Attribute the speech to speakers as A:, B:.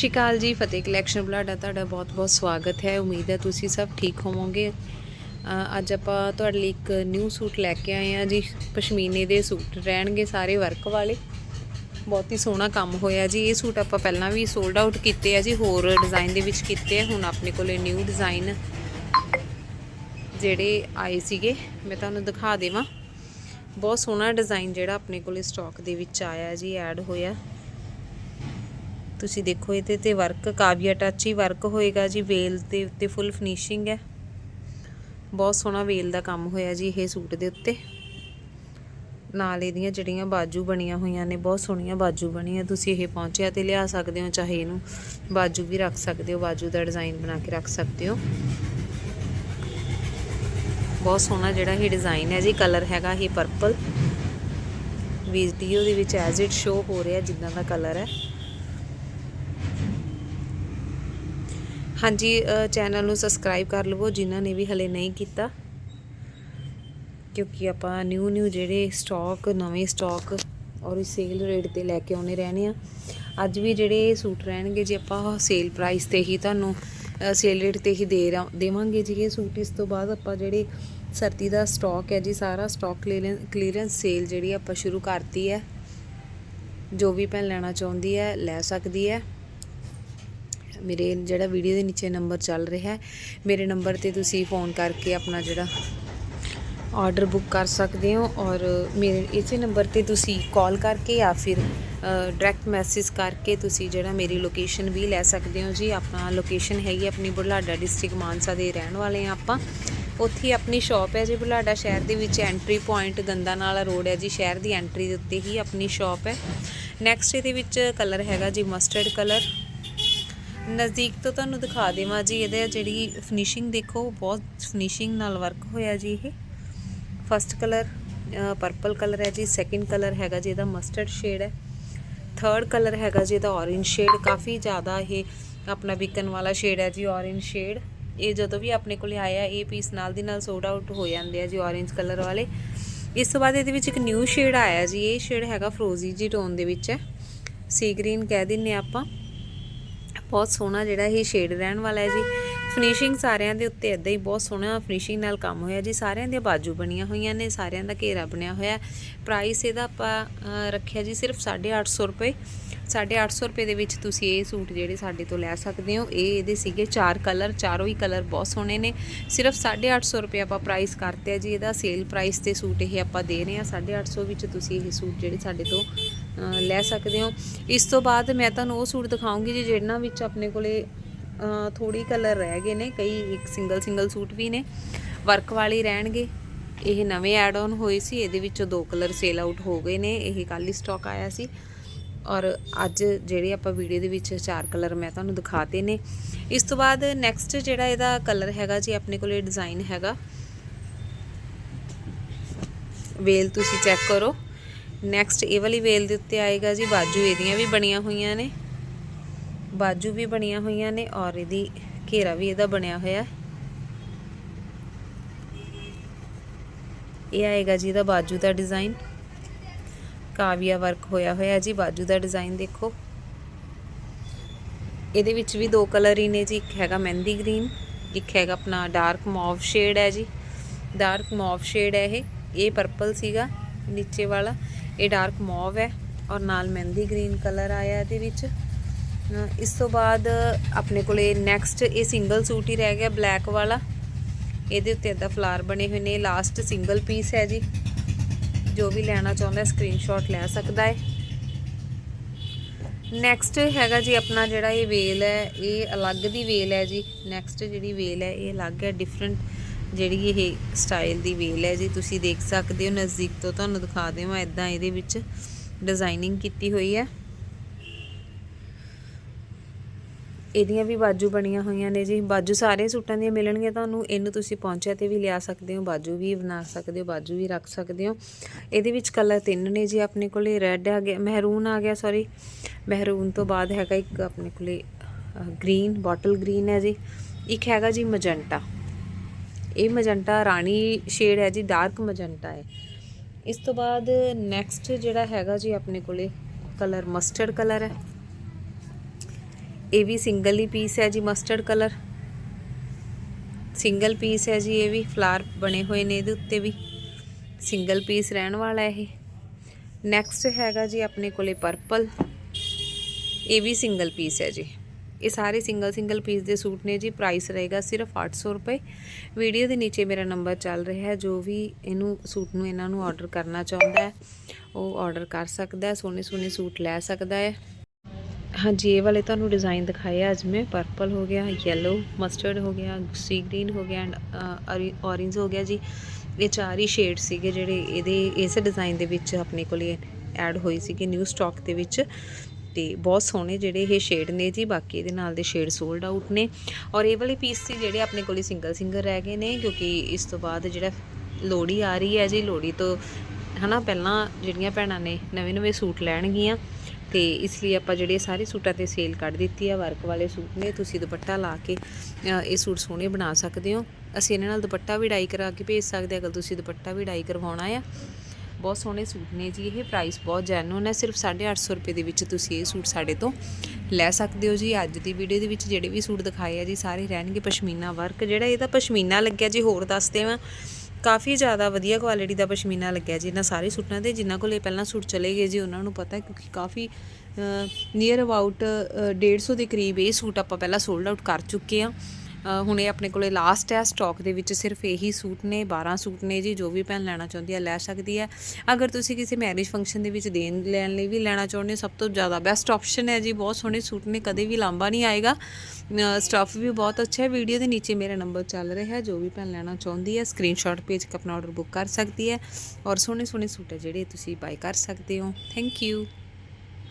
A: ਸ਼੍ਰੀ ਅਕਾਲ ਜੀ, ਫਤਿਹ ਕਲੈਕਸ਼ਨ ਬਲਾਡਾ, ਤੁਹਾਡਾ ਬਹੁਤ-ਬਹੁਤ ਸਵਾਗਤ ਹੈ। ਉਮੀਦ ਹੈ ਤੁਸੀਂ ਸਭ ਠੀਕ ਹੋਵੋਗੇ। ਅੱਜ ਆਪਾਂ ਤੁਹਾਡੇ ਲਈ ਇੱਕ ਨਿਊ ਸੂਟ ਲੈ ਕੇ ਆਏ ਆ ਜੀ। ਪਸ਼ਮੀਨੇ ਦੇ ਸੂਟ ਰਹਿਣਗੇ ਸਾਰੇ ਵਰਕ ਵਾਲੇ। ਬਹੁਤ ਹੀ ਸੋਹਣਾ ਕੰਮ ਹੋਇਆ ਜੀ। ਇਹ ਸੂਟ ਆਪਾਂ ਪਹਿਲਾਂ ਵੀ ਸੋਲਡ ਆਊਟ ਕੀਤੇ ਆ ਜੀ, ਹੋਰ ਡਿਜ਼ਾਈਨ ਦੇ ਵਿੱਚ ਕੀਤੇ ਆ। ਹੁਣ ਆਪਣੇ ਕੋਲੇ ਨਿਊ ਡਿਜ਼ਾਈਨ ਜਿਹੜੇ ਆਏ ਸੀਗੇ, ਮੈਂ ਤੁਹਾਨੂੰ ਦਿਖਾ ਦੇਵਾਂ। ਬਹੁਤ ਸੋਹਣਾ ਡਿਜ਼ਾਈਨ ਜਿਹੜਾ ਆਪਣੇ ਕੋਲੇ ਸਟਾਕ ਦੇ ਵਿੱਚ ਆਇਆ ਜੀ ਐਡ ਹੋਇਆ। ਤੁਸੀਂ ਦੇਖੋ ਇਹਦੇ ਤੇ ਵਰਕ ਕਾਵੀਆ ਟੱਚ ਹੀ ਵਰਕ ਹੋਏਗਾ ਜੀ, ਵੇਲ ਦੇ ਉੱਤੇ ਫੁੱਲ ਫਿਨਿਸ਼ਿੰਗ ਹੈ। ਬਹੁਤ ਸੋਹਣਾ ਵੇਲ ਦਾ ਕੰਮ ਹੋਇਆ ਜੀ ਇਹ ਸੂਟ ਦੇ ਉੱਤੇ। ਨਾਲ ਇਹਦੀਆਂ ਜਿਹੜੀਆਂ ਬਾਜੂ ਬਣੀਆਂ ਹੋਈਆਂ ਨੇ, ਬਹੁਤ ਸੋਹਣੀਆਂ ਬਾਜੂ ਬਣੀਆਂ, ਤੁਸੀਂ ਇਹ ਪਹੁੰਚਿਆ ਤੇ ਲਿਆ ਸਕਦੇ ਹੋ, ਚਾਹੇ ਇਹਨੂੰ ਬਾਜੂ ਵੀ ਰੱਖ ਸਕਦੇ ਹੋ, ਬਾਜੂ ਦਾ ਡਿਜ਼ਾਈਨ ਬਣਾ ਕੇ ਰੱਖ ਸਕਦੇ ਹੋ। ਬਹੁਤ ਸੋਹਣਾ ਜਿਹੜਾ ਇਹ ਡਿਜ਼ਾਈਨ ਹੈ ਜੀ ਕਲਰ ਹੈਗਾ ਇਹ ਪਰਪਲ ਵੀਡੀਓ ਦੇ ਵਿੱਚ ਐਜ਼ ਇਟ ਸ਼ੋ ਹੋ ਰਿਹਾ, ਜਿੱਦਾਂ ਦਾ ਕਲਰ ਹੈ। ਹਾਂਜੀ ਚੈਨਲ ਨੂੰ ਸਬਸਕ੍ਰਾਈਬ ਕਰ ਲਵੋ ਜਿਨ੍ਹਾਂ ਨੇ ਵੀ ਹਲੇ ਨਹੀਂ ਕੀਤਾ। ਕਿਉਂਕਿ ਆਪਾਂ ਨਿਊ ਨਿਊ ਜਿਹੜੇ ਸਟਾਕ ਨਵੇਂ ਸਟਾਕ ਔਰ ਸੇਲ ਰੇਟ ਤੇ ਲੈ ਕੇ ਆਉਣੇ ਰਹਿਣੇ ਆ ਅੱਜ ਵੀ ਜਿਹੜੇ ਸੂਟ ਰਹਿਣਗੇ, ਜੇ ਆਪਾਂ ਸੇਲ ਪ੍ਰਾਈਸ ਤੇ ਹੀ ਤੁਹਾਨੂੰ ਸੇਲ ਰੇਟ ਤੇ ਹੀ ਦੇ ਰਾ- ਦੇਵਾਂਗੇ ਜੀ ਇਹ ਸੂਟ, ਇਸ ਤੋਂ ਬਾਅਦ ਆਪਾਂ ਜਿਹੜੇ ਸਰਦੀ ਦਾ ਸਟਾਕ ਹੈ ਜੀ, ਸਾਰਾ ਸਟਾਕ ਕਲੀਅਰੈਂਸ ਸੇਲ ਜਿਹੜੀ ਆਪਾਂ ਸ਼ੁਰੂ ਕਰਤੀ ਹੈ, ਜੋ ਵੀ ਭੈਣ ਲੈਣਾ ਚਾਹੁੰਦੀ ਹੈ, ਲੈ ਸਕਦੀ ਹੈ। ਮੇਰੇ ਜਿਹੜਾ ਵੀਡੀਓ ਦੇ ਨੀਚੇ ਨੰਬਰ ਚੱਲ ਰਿਹਾ ਹੈ, ਮੇਰੇ ਨੰਬਰ ਤੇ ਤੁਸੀਂ ਫੋਨ ਕਰਕੇ ਆਪਣਾ ਜਿਹੜਾ ਆਰਡਰ ਬੁੱਕ ਕਰ ਸਕਦੇ ਹੋ ਔਰ ਮੇਰੇ ਇਸੇ ਨੰਬਰ ਤੇ ਤੁਸੀਂ ਕਾਲ ਕਰਕੇ ਜਾਂ ਫਿਰ ਡਾਇਰੈਕਟ ਮੈਸੇਜ ਕਰਕੇ ਤੁਸੀਂ ਜਿਹੜਾ ਮੇਰੀ ਲੋਕੇਸ਼ਨ ਵੀ ਲੈ ਸਕਦੇ ਹੋ ਜੀ। ਆਪਣਾ ਲੋਕੇਸ਼ਨ ਹੈਗੀ ਆਪਣੀ ਬੁਢਲਾਡਾ ਡਿਸਟ੍ਰਿਕਟ ਮਾਨਸਾ ਦੇ ਰਹਿਣ ਵਾਲੇ ਆ ਆਪਾਂ। ਉੱਥੇ ਆਪਣੀ ਸ਼ਾਪ ਹੈ ਜੀ ਬੁਢਲਾਡਾ ਸ਼ਹਿਰ ਦੇ ਵਿੱਚ ਐਂਟਰੀ ਪੁਆਇੰਟ ਗੰਦਾ ਨਾਲਾ ਰੋਡ ਹੈ ਜੀ, ਸ਼ਹਿਰ ਦੀ ਐਂਟਰੀ ਦੇ ਉੱਤੇ ਹੀ ਆਪਣੀ ਸ਼ਾਪ ਹੈ। ਨੈਕਸਟ ਇਹਦੇ ਵਿੱਚ ਕਲਰ ਹੈਗਾ ਜੀ ਮਸਟਰਡ ਕਲਰ ਨਜ਼ਦੀਕ ਤੋਂ ਤੁਹਾਨੂੰ ਦਿਖਾ ਦੇਵਾਂ ਜੀ, ਇਹਦੇ ਜਿਹੜੀ ਫਿਨਿਸ਼ਿੰਗ ਦੇਖੋ, ਬਹੁਤ ਫਿਨਿਸ਼ਿੰਗ ਨਾਲ ਵਰਕ ਹੋਇਆ ਜੀ ਇਹ। ਫਸਟ ਕਲਰ ਪਰਪਲ ਕਲਰ ਹੈ ਜੀ ਸੈਕਿੰਡ ਕਲਰ ਹੈਗਾ ਜੀ ਇਹਦਾ ਮਸਟਰਡ ਸ਼ੇਡ ਹੈ। ਥਰਡ ਕਲਰ ਹੈਗਾ ਜੀ ਇਹਦਾ ਔਰੇਂਜ ਸ਼ੇਡ ਕਾਫੀ ਜ਼ਿਆਦਾ ਇਹ ਆਪਣਾ ਵਿਕਣ ਵਾਲਾ ਸ਼ੇਡ ਹੈ ਜੀ ਔਰੇਂਜ ਸ਼ੇਡ ਇਹ ਜਦੋਂ ਵੀ ਆਪਣੇ ਕੋਲੇ ਆਇਆ, ਇਹ ਪੀਸ ਨਾਲ ਦੀ ਨਾਲ ਸੋਲਡ ਆਊਟ ਹੋ ਜਾਂਦੇ ਆ ਜੀ ਔਰੇਂਜ ਕਲਰ ਵਾਲੇ। ਇਸ ਤੋਂ ਬਾਅਦ ਇਹਦੇ ਵਿੱਚ ਇੱਕ ਨਿਊ ਸ਼ੇਡ ਆਇਆ ਜੀ, ਇਹ ਸ਼ੇਡ ਹੈਗਾ ਫਰੋਜ਼ੀ ਜੀ ਟੋਨ ਦੇ ਵਿੱਚ। ਹੈ ਸੀ ਗ੍ਰੀਨ ਕਹਿ ਦਿੰਨੇ ਆਪਾਂ। ਬਹੁਤ ਸੋਹਣਾ ਜਿਹੜਾ ਇਹ ਸ਼ੇਡ ਰਹਿਣ ਵਾਲਾ ਹੈ ਜੀ। ਫਿਨਿਸ਼ਿੰਗ ਸਾਰਿਆਂ ਦੇ ਉੱਤੇ ਇਦਾਂ ਹੀ ਬਹੁਤ ਸੋਹਣਾ ਫਿਨਿਸ਼ਿੰਗ ਨਾਲ ਕੰਮ ਹੋਇਆ ਜੀ। ਸਾਰਿਆਂ ਦੀਆਂ ਬਾਜੂ ਬਣੀਆਂ ਹੋਈਆਂ ਨੇ, ਸਾਰਿਆਂ ਦਾ ਘੇਰਾ ਬਣਿਆ ਹੋਇਆ। ਪ੍ਰਾਈਸ ਇਹਦਾ ਆਪਾਂ ਰੱਖਿਆ ਜੀ ਸਿਰਫ 850 ਰੁਪਏ। 850 ਰੁਪਏ ਦੇ ਵਿੱਚ ਤੁਸੀਂ ਇਹ ਸੂਟ ਜਿਹੜੇ ਸਾਡੇ ਤੋਂ ਲੈ ਸਕਦੇ ਹੋ। ਇਹ ਇਹਦੇ ਸੀਗੇ ਚਾਰ ਕਲਰ, ਚਾਰੋਂ ਹੀ ਕਲਰ ਬਹੁਤ ਸੋਹਣੇ ਨੇ। ਸਿਰਫ 850 ਰੁਪਏ ਆਪਾਂ ਪ੍ਰਾਈਸ ਕਰਤੇ ਆ ਜੀ। ਇਹਦਾ ਸੇਲ ਪ੍ਰਾਈਸ ਤੇ ਸੂਟ ਇਹ ਆਪਾਂ ਦੇ ਰਹੇ ਹਾਂ। 850 ਵਿੱਚ ਤੁਸੀਂ ਇਹ ਸੂਟ ਜਿਹੜੇ ਸਾਡੇ ਤੋਂ ਲੈ ਸਕਦੇ ਹੋ। ਇਸ ਤੋਂ ਬਾਅਦ ਮੈਂ ਤੁਹਾਨੂੰ ਉਹ ਸੂਟ ਦਿਖਾਉਂਗੀ ਜੀ, ਜਿਹਨਾਂ ਵਿੱਚ ਆਪਣੇ ਕੋਲੇ ਥੋੜੀ ਕਲਰ ਰਹਿ ਗਏ ਨੇ, ਕਈ ਇੱਕ ਸਿੰਗਲ ਸਿੰਗਲ ਸੂਟ ਵੀ ਨੇ। ਵਰਕ ਵਾਲੇ ਰਹਿਣਗੇ। ਇਹ ਨਵੇਂ ਐਡ ਆਨ ਹੋਏ ਸੀ, ਇਹਦੇ ਵਿੱਚੋਂ ਦੋ ਕਲਰ ਸੇਲ ਆਊਟ ਹੋ ਗਏ ਨੇ। ਇਹ ਕੱਲ ਹੀ ਸਟਾਕ ਆਇਆ ਸੀ। ਔਰ ਅੱਜ ਜਿਹੜੇ ਆਪਾਂ ਵੀਡੀਓ ਦੇ ਵਿੱਚ ਚਾਰ ਕਲਰ ਮੈਂ ਤੁਹਾਨੂੰ ਦਿਖਾਤੇ ਨੇ। ਇਸ ਤੋਂ ਬਾਅਦ ਨੈਕਸਟ ਜਿਹੜਾ ਇਹਦਾ ਕਲਰ ਹੈਗਾ ਜੀ, ਆਪਣੇ ਕੋਲੇ ਡਿਜ਼ਾਈਨ ਹੈਗਾ। ਵੇਲ ਤੁਸੀਂ ਚੈੱਕ ਕਰੋ। ਨੈਕਸਟ ਇਹ ਵਾਲੀ ਵੇਲ ਦੇ ਉੱਤੇ ਆਏਗਾ ਜੀ, ਬਾਜੂ ਇਹਦੀਆਂ ਵੀ ਬਣੀਆਂ ਹੋਈਆਂ ਨੇ। ਬਾਜੂ ਵੀ ਬਣੀਆਂ ਹੋਈਆਂ ਨੇ ਔਰ ਇਹਦੀ ਘੇਰਾ ਵੀ ਇਹਦਾ ਬਣਿਆ ਹੋਇਆ। ਇਹ ਆਏਗਾ ਜੀ ਇਹਦਾ ਬਾਜੂ ਦਾ ਡਿਜ਼ਾਈਨ। ਕਾਵੀਆ ਵਰਕ ਹੋਇਆ ਹੋਇਆ ਜੀ, ਬਾਜੂ ਦਾ ਡਿਜ਼ਾਈਨ ਦੇਖੋ। ਇਹਦੇ ਵਿੱਚ ਵੀ ਦੋ ਕਲਰ ਹੀ ਨੇ ਜੀ, ਇੱਕ ਹੈਗਾ ਮਹਿੰਦੀ ਗ੍ਰੀਨ, ਇੱਕ ਹੈਗਾ ਆਪਣਾ ਡਾਰਕ ਮੌਵ ਸ਼ੇਡ ਹੈ ਜੀ। ਡਾਰਕ ਮੌਵ ਸ਼ੇਡ ਹੈ ਇਹ ਇਹ ਪਰਪਲ ਸੀਗਾ, ਨੀਚੇ ਵਾਲਾ। ਇਹ ਡਾਰਕ ਮੌਵ ਹੈ ਔਰ ਨਾਲ ਮਹਿੰਦੀ ਗ੍ਰੀਨ ਕਲਰ ਆਇਆ ਇਹਦੇ ਵਿੱਚ। ਇਸ ਤੋਂ ਬਾਅਦ ਆਪਣੇ ਕੋਲੇ ਨੈਕਸਟ ਇਹ ਸਿੰਗਲ ਸੂਟ ਹੀ ਰਹਿ ਗਿਆ ਬਲੈਕ ਵਾਲਾ। ਇਹਦੇ ਉੱਤੇ ਇਦਾਂ ਫਲਾਰ ਬਣੇ ਹੋਏ ਨੇ। ਲਾਸਟ ਸਿੰਗਲ ਪੀਸ ਹੈ ਜੀ। ਜੋ ਵੀ ਲੈਣਾ ਚਾਹੁੰਦਾ ਸਕਰੀਨਸ਼ਾਟ ਲੈ ਸਕਦਾ ਹੈ। ਨੈਕਸਟ ਹੈਗਾ ਜੀ ਆਪਣਾ ਜਿਹੜਾ ਇਹ ਵੇਲ ਹੈ, ਇਹ ਅਲੱਗ ਦੀ ਵੇਲ ਹੈ ਜੀ। ਨੈਕਸਟ ਜਿਹੜੀ ਵੇਲ ਹੈ, ਇਹ ਅਲੱਗ ਹੈ ਡਿਫਰੈਂਟ ਜਿਹੜੀ ਇਹ ਸਟਾਈਲ ਦੀ ਵੇਲ ਹੈ ਜੀ। ਤੁਸੀਂ ਦੇਖ ਸਕਦੇ ਹੋ, ਨਜ਼ਦੀਕ ਤੋਂ ਤੁਹਾਨੂੰ ਦਿਖਾ ਦੇਵਾਂ ਇਦਾਂ ਇਹਦੇ ਵਿੱਚ ਡਿਜ਼ਾਈਨਿੰਗ ਕੀਤੀ ਹੋਈ ਹੈ। ਇਹਦੀਆਂ ਵੀ ਬਾਜੂ ਬਣੀਆਂ ਹੋਈਆਂ ਨੇ ਜੀ। ਬਾਜੂ ਸਾਰੇ ਸੂਟਾਂ ਦੀਆਂ ਮਿਲਣਗੀਆਂ ਤੁਹਾਨੂੰ। ਇਹਨੂੰ ਤੁਸੀਂ ਪਹੁੰਚਿਆ ਤੇ ਵੀ ਲਿਆ ਸਕਦੇ ਹੋ, ਬਾਜੂ ਵੀ ਬਣਾ ਸਕਦੇ ਹੋ, ਬਾਜੂ ਵੀ ਰੱਖ ਸਕਦੇ ਹੋ। ਇਹਦੇ ਵਿੱਚ ਕਲਰ ਤਿੰਨ ਨੇ ਜੀ ਆਪਣੇ ਕੋਲੇ। ਰੈੱਡ ਆ ਗਿਆ ਮਹਿਰੂਨ ਆ ਗਿਆ ਸੌਰੀ ਮਹਿਰੂਨ ਤੋਂ ਬਾਅਦ ਹੈਗਾ ਇੱਕ ਆਪਣੇ ਕੋਲੇ ਗ੍ਰੀਨ ਬੋਟਲ ਗ੍ਰੀਨ ਹੈ ਜੀ। ਇੱਕ ਹੈਗਾ ਜੀ ਮਜੰਟਾ ਇਹ ਮਜੰਟਾ ਰਾਣੀ ਸ਼ੇਡ ਹੈ ਜੀ ਡਾਰਕ ਮਜੰਟਾ ਹੈ। ਇਸ ਤੋਂ ਬਾਅਦ ਨੈਕਸਟ ਜਿਹੜਾ ਹੈਗਾ ਜੀ ਆਪਣੇ ਕੋਲੇ ਕਲਰ ਮਸਟਰਡ ਕਲਰ ਹੈ। ਇਹ ਵੀ ਸਿੰਗਲ ਹੀ ਪੀਸ ਹੈ ਜੀ ਮਸਟਰਡ ਕਲਰ ਸਿੰਗਲ ਪੀਸ ਹੈ ਜੀ, ਇਹ ਵੀ ਫਲਾਰ ਬਣੇ ਹੋਏ ਨੇ ਇਹਦੇ ਉੱਤੇ ਵੀ। ਸਿੰਗਲ ਪੀਸ ਰਹਿਣ ਵਾਲਾ ਇਹ। ਨੈਕਸਟ ਹੈਗਾ ਜੀ ਆਪਣੇ ਕੋਲੇ ਪਰਪਲ ਇਹ ਵੀ ਸਿੰਗਲ ਪੀਸ ਹੈ ਜੀ। ਇਹ ਸਾਰੇ ਸਿੰਗਲ ਸਿੰਗਲ ਪੀਸ ਦੇ ਸੂਟ ਨੇ ਜੀ ਪ੍ਰਾਈਸ ਰਹੇਗਾ ਸਿਰਫ 800 ਰੁਪਏ। ਵੀਡੀਓ ਦੇ ਨੀਚੇ ਮੇਰਾ ਨੰਬਰ ਚੱਲ ਰਿਹਾ ਹੈ, ਜੋ ਵੀ ਇਹਨੂੰ, ਸੂਟ ਨੂੰ ਇਹਨਾਂ ਨੂੰ ਆਰਡਰ ਕਰਨਾ ਚਾਹੁੰਦਾ ਹੈ, ਉਹ ਆਰਡਰ ਕਰ ਸਕਦਾ ਹੈ ਸੋਹਣੇ ਸੋਹਣੇ ਸੂਟ ਲੈ ਸਕਦਾ ਹੈ। ਹਾਂਜੀ ਇਹ ਵਾਲੇ ਤੁਹਾਨੂੰ ਡਿਜ਼ਾਈਨ ਦਿਖਾਏ ਆ। ਅੱਜ ਮੈਂ ਪਰਪਲ ਹੋ ਗਿਆ ਯੈਲੋ ਮਸਟਰਡ ਹੋ ਗਿਆ ਸੀ ਗ੍ਰੀਨ ਹੋ ਗਿਆ ਐਂਡ ਔਰੇਂਜ ਹੋ ਗਿਆ ਜੀ। ਇਹ ਚਾਰ ਹੀ ਸ਼ੇਡ ਸੀਗੇ ਜਿਹੜੇ ਇਹਦੇ, ਇਸ ਡਿਜ਼ਾਈਨ ਦੇ ਵਿੱਚ ਆਪਣੇ ਕੋਲੇ ਐਡ ਹੋਈ ਸੀਗੀ ਨਿਊ ਸਟਾਕ ਦੇ ਵਿੱਚ। ਤੇ ਬਹੁਤ ਸੋਹਣੇ ਜਿਹੜੇ ਇਹ ਸ਼ੇਡ ਨੇ ਜੀ, ਬਾਕੀ ਇਹਦੇ ਨਾਲ ਦੇ ਸ਼ੇਡ ਸੋਲਡ ਆਊਟ ਨੇ। ਔਰ ਇਹ ਵਾਲੇ ਪੀਸ ਸੀ ਜਿਹੜੇ ਆਪਣੇ ਕੋਲੇ ਸਿੰਗਲ ਸਿੰਗਲ ਰਹਿ ਗਏ ਨੇ, ਕਿਉਂਕਿ ਇਸ ਤੋਂ ਬਾਅਦ ਜਿਹੜਾ ਲੋਹੜੀ ਆ ਰਹੀ ਹੈ ਜੀ, ਲੋਹੜੀ ਤੋਂ ਹਨਾ, ਪਹਿਲਾਂ ਜਿਹੜੀਆਂ ਭੈਣਾਂ ਨੇ ਨਵੇਂ ਨਵੇਂ ਸੂਟ ਲੈਣਗੀਆਂ। ਤੇ ਇਸ ਲਈ ਆਪਾਂ ਜਿਹੜੇ ਸਾਰੇ ਸੂਟਾਂ ਤੇ ਸੇਲ ਕੱਢ ਦਿੱਤੀ ਆ ਵਰਕ ਵਾਲੇ ਸੂਟ ਨੇ, ਤੁਸੀਂ ਦੁਪੱਟਾ ਲਾ ਕੇ ਇਹ ਸੂਟ ਸੋਹਣੇ ਬਣਾ ਸਕਦੇ ਹੋ। ਅਸੀਂ ਇਹਨਾਂ ਨਾਲ ਦੁਪੱਟਾ ਵੀ ਡਾਈ ਕਰਾ ਕੇ ਭੇਜ ਸਕਦੇ ਅਗਰ ਤੁਸੀਂ ਦੁਪੱਟਾ ਵੀ ਡਾਈ ਕਰਵਾਉਣਾ ਆ। ਬਹੁਤ ਸੋਹਣੇ ਸੂਟ ਨੇ ਜੀ, ਇਹ ਪ੍ਰਾਈਸ ਬਹੁਤ ਜੈਨੂਨ ਹੈ ਸਿਰਫ 850 ਰੁਪਏ ਦੇ ਵਿੱਚ ਤੁਸੀਂ ਇਹ ਸੂਟ ਸਾਡੇ ਤੋਂ ਲੈ ਸਕਦੇ ਹੋ ਜੀ। ਅੱਜ ਦੀ ਵੀਡੀਓ ਦੇ ਵਿੱਚ ਜਿਹੜੇ ਵੀ ਸੂਟ ਦਿਖਾਏ ਆ ਜੀ, ਸਾਰੇ ਰਹਿਣਗੇ ਪਸ਼ਮੀਨਾ ਵਰਕ ਜਿਹੜਾ ਇਹਦਾ ਪਸ਼ਮੀਨਾ ਲੱਗਿਆ ਜੀ, ਹੋਰ ਦੱਸਦੇ ਵਾਂ ਕਾਫੀ ਜ਼ਿਆਦਾ ਵਧੀਆ ਕੁਆਲਿਟੀ ਦਾ ਪਸ਼ਮੀਨਾ ਲੱਗਿਆ ਜੀ, ਇਹਨਾਂ ਸਾਰੇ ਸੂਟਾਂ ਤੇ, ਜਿਨ੍ਹਾਂ ਕੋਲ ਇਹ ਪਹਿਲਾਂ ਸੂਟ ਚਲੇ ਗਏ ਜੀ, ਉਹਨਾਂ ਨੂੰ ਪਤਾ ਕਿਉਂਕਿ ਕਾਫੀ ਨੀਅਰ ਅਬਾਊਟ 150 ਦੇ ਕਰੀਬ ਇਹ ਸੂਟ ਆਪਾਂ ਪਹਿਲਾਂ ਸੋਲਡ ਆਊਟ ਕਰ ਚੁੱਕੇ ਆ ਹੁਣ ਇਹ ਆਪਣੇ ਕੋਲੇ ਲਾਸਟ ਹੈ ਸਟਾਕ ਦੇ ਵਿੱਚ ਸਿਰਫ ਇਹੀ ਸੂਟ ਨੇ 12 ਸੂਟ ਨੇ ਜੀ, ਜੋ ਵੀ ਭੈਣ ਲੈਣਾ ਚਾਹੁੰਦੀ ਹੈ ਲੈ ਸਕਦੀ ਹੈ। ਅਗਰ ਤੁਸੀਂ ਕਿਸੇ ਮੈਰਿਜ ਫੰਕਸ਼ਨ ਦੇ ਵਿੱਚ ਦੇਣ ਲੈਣ ਲਈ ਵੀ ਲੈਣਾ ਚਾਹੁੰਦੇ ਹੋ, ਸਭ ਤੋਂ ਜ਼ਿਆਦਾ ਬੈਸਟ ਆਪਸ਼ਨ ਹੈ ਜੀ, ਬਹੁਤ ਸੋਹਣੇ ਸੂਟ ਨੇ, ਕਦੇ ਵੀ ਲਾਂਬਾ ਨਹੀਂ ਆਏਗਾ। ਸਟਫ ਵੀ ਬਹੁਤ ਅੱਛਾ ਹੈ ਵੀਡੀਓ ਦੇ ਨੀਚੇ ਮੇਰਾ ਨੰਬਰ ਚੱਲ ਰਿਹਾ ਹੈ, ਜੋ ਵੀ ਭੈਣ ਲੈਣਾ ਚਾਹੁੰਦੀ ਹੈ ਸਕਰੀਨਸ਼ਾਟ ਭੇਜ ਕੇ ਆਪਣਾ ਆਰਡਰ ਬੁੱਕ ਕਰ ਸਕਦੀ ਹੈ। ਔਰ ਸੋਹਣੇ ਸੋਹਣੇ ਸੂਟ ਹੈ, ਜਿਹੜੇ ਤੁਸੀਂ ਬਾਈ ਕਰ ਸਕਦੇ ਹੋ। Thank you